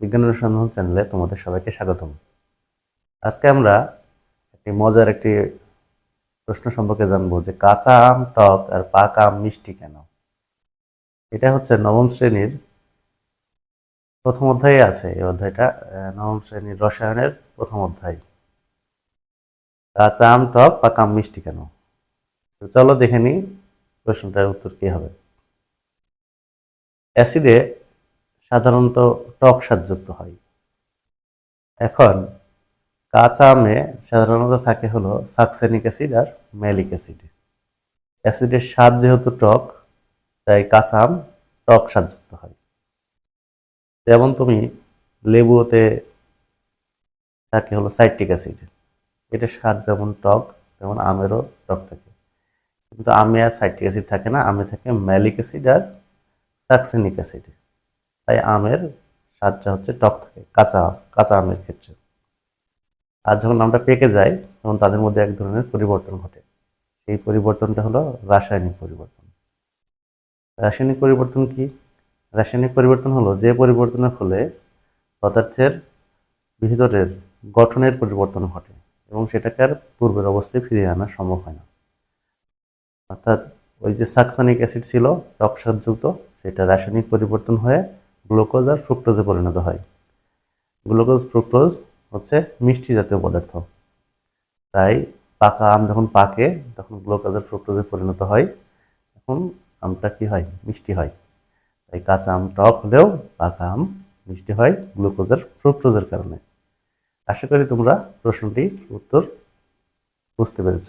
বিজ্ঞান অনুসন্ধান চ্যানেলে তোমাদের সবাইকে স্বাগতম। আজকে আমরা একটি মজার একটি প্রশ্ন সম্পর্কে জানব যে কাঁচা আম, টক আর পাকা আম মিষ্টি কেন? এটা হচ্ছে নবম শ্রেণির প্রথম অধ্যায়ে আছে, এই অধ্যায়টা নবম শ্রেণির রসায়নের প্রথম অধ্যায়। কাঁচা আম, টক, পাকা আম মিষ্টি কেন? তো চলো দেখে নিই প্রশ্নটার উত্তর কি হবে। অ্যাসিডে সাধারণত টক স্বাদযুক্ত হয়। এখন কাঁচা আমে সাধারণত থাকে হলো সাকসেনিক অ্যাসিড আর ম্যালিক অ্যাসিড। অ্যাসিডের স্বাদ যেহেতু টক, তাই কাঁচা আম টক স্বাদযুক্ত হয়। যেমন তুমি লেবুতে থাকে হলো সাইট্রিক অ্যাসিড। এটার স্বাদ যেমন টক, তেমন আমেরও টক থাকে। কিন্তু আমে আর সাইট্রিক অ্যাসিড থাকে না, আমে থাকে ম্যালিক অ্যাসিড আর সাকসেনিক অ্যাসিড। তাই আমের স্বাদটা হচ্ছে টক থাকে, কাঁচা কাঁচা আমের ক্ষেত্রে। আর যখন আমটা পেকে যায় তখন তাদের মধ্যে এক ধরনের পরিবর্তন ঘটে। সেই পরিবর্তনটা হলো রাসায়নিক পরিবর্তন। রাসায়নিক পরিবর্তন কি? রাসায়নিক পরিবর্তন হলো যে পরিবর্তনের ফলে পদার্থের ভিতরের গঠনের পরিবর্তন ঘটে এবং সেটাকে আর পূর্বের অবস্থায় ফিরিয়ে আনা সম্ভব হয় না। অর্থাৎ ওই যে সাকসানিক অ্যাসিড ছিল, টক সেটা রাসায়নিক পরিবর্তন হয়ে গ্লুকোজ আর ফ্রুক্টোজে পরিণত হয়। গ্লুকোজ, ফ্রুক্টোজ হচ্ছে মিষ্টি জাতীয় পদার্থ। তাই পাকা আম যখন পাকে, তখন গ্লুকোজ আর ফ্রুক্টোজে পরিণত হয়। এখন আমটা কি হয়? মিষ্টি হয়। তাই কাঁচা আম টক হলেও পাকা আম মিষ্টি হয় গ্লুকোজ আর ফ্রুক্টোজের কারণে। আশা করি তোমরা প্রশ্নটির উত্তর বুঝতে পেরেছ।